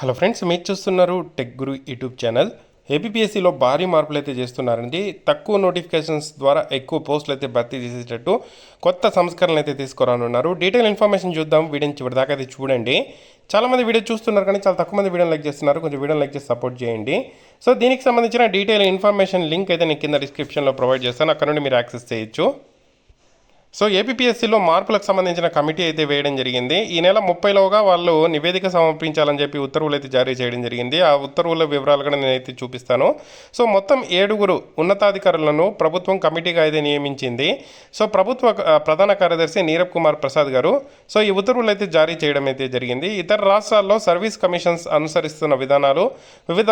Hello friends మీరు చూస్తున్నారు tech గురు YouTube channel ఏపీఎస్సిలో భారీ మార్పులు అయితే చేస్తున్నారండి. తక్కువ నోటిఫికేషన్స్ ద్వారా ఎక్కువ పోస్టులు అయితే భర్తీ చేసేటట్టు కొత్త సంస్కరణలు అయితే తీసుకురానున్నారు. డీటెయిల్ ఇన్ఫర్మేషన్ చూద్దాం. వీడియోని చివరి దాకా అయితే చూడండి. చాలామంది వీడియో చూస్తున్నారు కానీ చాలా తక్కువ మంది వీడియోని లైక్ చేస్తున్నారు. కొంచెం వీడియోని లైక్ చేసి సపోర్ట్ చేయండి. సో దీనికి సంబంధించిన డీటెయిల్ ఇన్ఫర్మేషన్ లింక్ అయితే నేను కింద డిస్క్రిప్షన్లో ప్రొవైడ్ చేస్తాను. అక్కడ నుండి మీరు యాక్సెస్ చేయొచ్చు. సో ఏపీఎస్సీలో మార్పులకు సంబంధించిన కమిటీ అయితే వేయడం జరిగింది. ఈ నెల ముప్పైలోగా వాళ్ళు నివేదిక సమర్పించాలని చెప్పి ఉత్తర్వులు అయితే జారీ చేయడం జరిగింది. ఆ ఉత్తర్వుల వివరాలు కూడా నేనైతే చూపిస్తాను. సో మొత్తం ఏడుగురు ఉన్నతాధికారులను ప్రభుత్వం కమిటీగా అయితే నియమించింది. సో ప్రభుత్వ ప్రధాన కార్యదర్శి నీరబ్ కుమార్ ప్రసాద్ గారు. సో ఈ ఉత్తర్వులు అయితే జారీ చేయడం అయితే జరిగింది. ఇతర రాష్ట్రాల్లో సర్వీస్ కమిషన్స్ అనుసరిస్తున్న విధానాలు వివిధ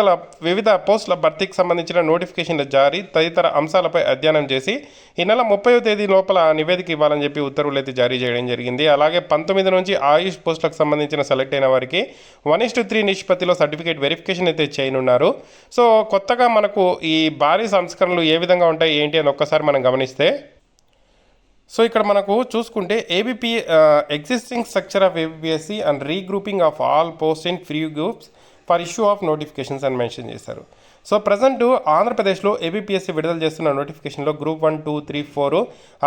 వివిధ పోస్టుల భర్తీకి సంబంధించిన నోటిఫికేషన్ల జారీ తదితర అంశాలపై అధ్యయనం చేసి ఈ నెల ముప్పై తేదీ లోపల నివేదిక ఇవ్వాలని చెప్పి ఉత్తర్వులు అయితే జారీ చేయడం జరిగింది. అలాగే పంతొమ్మిది నుంచి ఆయుష్ పోస్టులకు సంబంధించిన సెలెక్ట్ అయిన వారికి వన్ ఇస్ టు త్రీ నిష్పత్తిలో సర్టిఫికేట్ వెరిఫికేషన్ అయితే చేయనున్నారు. సో కొత్తగా మనకు ఈ భారీ సంస్కరణలు ఏ విధంగా ఉంటాయి ఏంటి అని ఒక్కసారి మనం గమనిస్తే సో ఇక్కడ మనకు చూసుకుంటే ABP existing structure of ABPSC and regrouping of all post in free groups for issue of notifications అని మెన్షన్ చేశారు. సో ప్రజెంట్ ఆంధ్రప్రదేశ్లో ఏబిపిఎస్సి విడుదల చేస్తున్న నోటిఫికేషన్లో group one two three four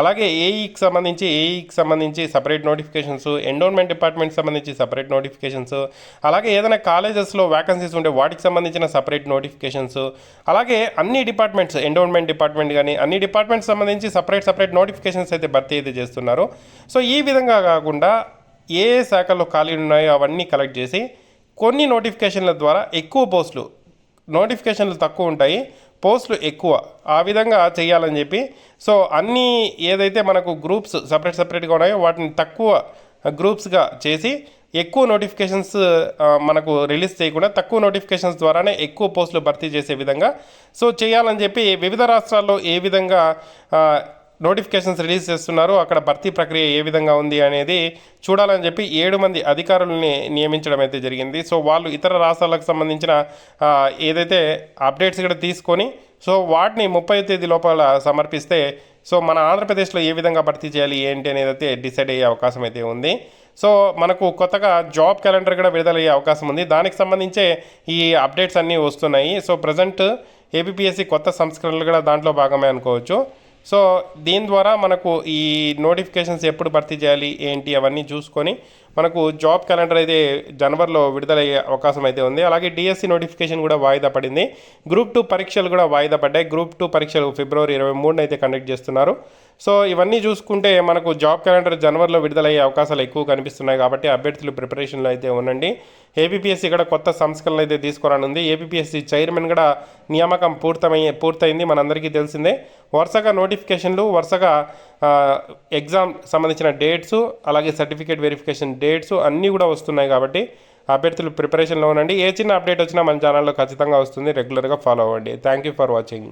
అలాగే ఏఈకి సంబంధించి ఏఈకి సంబంధించి సపరేట్ నోటిఫికేషన్స్ ఎండోన్మెంట్ డిపార్ట్మెంట్ సంబంధించి సపరేట్ నోటిఫికేషన్స్ అలాగే ఏదైనా కాలేజెస్లో వ్యాకన్సీస్ ఉంటే వాటికి సంబంధించిన సపరేట్ నోటిఫికేషన్స్ అలాగే అన్ని డిపార్ట్మెంట్స్ ఎండోన్మెంట్ డిపార్ట్మెంట్ కానీ అన్ని డిపార్ట్మెంట్స్ సంబంధించి సపరేట్ సపరేట్ నోటిఫికేషన్స్ అయితే భర్తీ అయితే చేస్తున్నారు. సో ఈ విధంగా కాకుండా ఏ ఏ శాఖల్లో ఖాళీలు ఉన్నాయో అవన్నీ కలెక్ట్ చేసి కొన్ని నోటిఫికేషన్ల ద్వారా ఎక్కువ పోస్టులు నోటిఫికేషన్లు తక్కువ ఉంటాయి పోస్టులు ఎక్కువ. ఆ విధంగా చేయాలని చెప్పి. సో అన్నీ ఏదైతే మనకు గ్రూప్స్ సపరేట్ సపరేట్గా ఉన్నాయో వాటిని తక్కువ గ్రూప్స్గా చేసి ఎక్కువ నోటిఫికేషన్స్ మనకు రిలీజ్ చేయకుండా తక్కువ నోటిఫికేషన్స్ ద్వారానే ఎక్కువ పోస్టులు భర్తీ చేసే విధంగా. సో చేయాలని చెప్పి వివిధ రాష్ట్రాల్లో ఏ విధంగా నోటిఫికేషన్స్ రిలీజ్ చేస్తున్నారు. అక్కడ భర్తీ ప్రక్రియ ఏ విధంగా ఉంది అనేది చూడాలని చెప్పి ఏడు మంది అధికారులని నియమించడం అయితే జరిగింది. సో వాళ్ళు ఇతర రాష్ట్రాలకు సంబంధించిన ఏదైతే అప్డేట్స్ కూడా తీసుకొని సో వాటిని ముప్పై తేదీ లోపల సమర్పిస్తే సో మన ఆంధ్రప్రదేశ్లో ఏ విధంగా భర్తీ చేయాలి ఏంటి అనేది అయితే డిసైడ్ అయ్యే అవకాశం అయితే ఉంది. సో మనకు కొత్తగా జాబ్ క్యాలెండర్ కూడా విడుదలయ్యే అవకాశం ఉంది. దానికి సంబంధించే ఈ అప్డేట్స్ అన్నీ వస్తున్నాయి. సో ప్రజెంట్ ఏబిపిఎస్సి కొత్త సంస్కరణలు కూడా దాంట్లో భాగమే అనుకోవచ్చు. సో దీని ద్వారా మనకు ఈ నోటిఫికేషన్స్ ఎప్పుడు భర్తీ చేయాలి ఏంటి అవన్నీ చూసుకొని మనకు జాబ్ క్యాలెండర్ అయితే జనవరిలో విడుదలయ్యే అవకాశం అయితే ఉంది. అలాగే డిఎస్సి నోటిఫికేషన్ కూడా వాయిదా పడింది. గ్రూప్ టూ పరీక్షలు కూడా వాయిదా పడ్డాయి. గ్రూప్ టూ పరీక్షలు ఫిబ్రవరి ఇరవై మూడున అయితే కండక్ట్ చేస్తున్నారు. సో ఇవన్నీ చూసుకుంటే మనకు జాబ్ క్యాలెండర్ జనవరిలో విడుదలయ్యే అవకాశాలు ఎక్కువ కనిపిస్తున్నాయి కాబట్టి అభ్యర్థులు ప్రిపరేషన్లో అయితే ఉండండి. ఏపీఎస్సి కూడా కొత్త సంస్కరణలు అయితే తీసుకురానుంది. ఏపీఎస్సి చైర్మన్ కూడా నియామకం పూర్తమయ్యే పూర్తయింది. మనందరికీ తెలిసిందే. వరుసగా నోటిఫికేషన్లు వరుసగా ఎగ్జామ్ సంబంధించిన డేట్స్ అలాగే సర్టిఫికేట్ వెరిఫికేషన్ డేట్స్ అన్నీ కూడా వస్తున్నాయి కాబట్టి అభ్యర్థులు ప్రిపరేషన్లో ఉండండి. ఏ చిన్న అప్డేట్ వచ్చినా మన ఛానల్లో ఖచ్చితంగా వస్తుంది. రెగ్యులర్గా ఫాలో అవ్వండి. Thank you for watching.